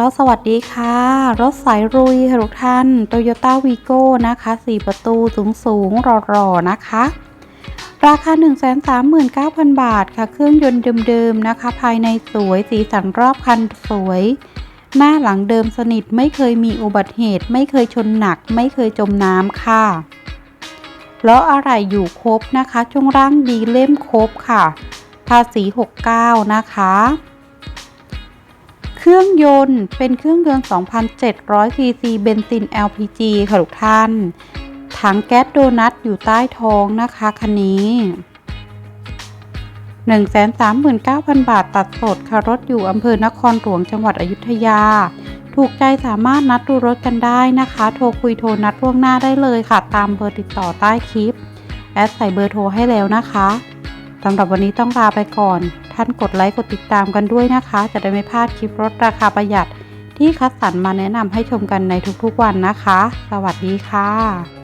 รถสวัสดีค่ะ รถสายรุยทุกท่าน Toyota Vigo นะคะ 4 ประตูสูงสูงๆหล่อๆนะคะ ราคา 139,000 บาทค่ะ เครื่องยนต์เดิมๆนะคะ ภายในสวยสีสันรอบคันสวย หน้าหลังเดิมสนิทไม่เคยมีอุบัติเหตุ ไม่เคยชนหนัก ไม่เคยจมน้ำค่ะแล้วอะไรอยู่ครบนะคะ ช่วงล่างดีเล่มครบค่ะ ภาษี 69 นะคะ เครื่องยนต์เป็นเครื่องยนต์ 2,700 ซีซีเบนซิน LPG ค่ะทุกท่าน ถังแก๊สโดนัทอยู่ใต้ท้องนะคะคันนี้ 139,000 บาทตัดสดค่ะรถอยู่อำเภอนครหลวงจังหวัดอยุธยา ถูกใจสามารถนัดดูรถกันได้นะคะ โทรคุยโทรนัดล่วงหน้าได้เลยค่ะ ตามเบอร์ติดต่อใต้คลิป แอดใส่เบอร์โทรให้แล้วนะคะ สำหรับวันนี้ต้องลาไปก่อน ท่านกดไลค์กดติดตามกันด้วยนะคะ จะได้ไม่พลาดคลิปรถราคาประหยัด ที่คัดสรรมาแนะนำให้ชมกันในทุกๆวันนะคะ สวัสดีค่ะ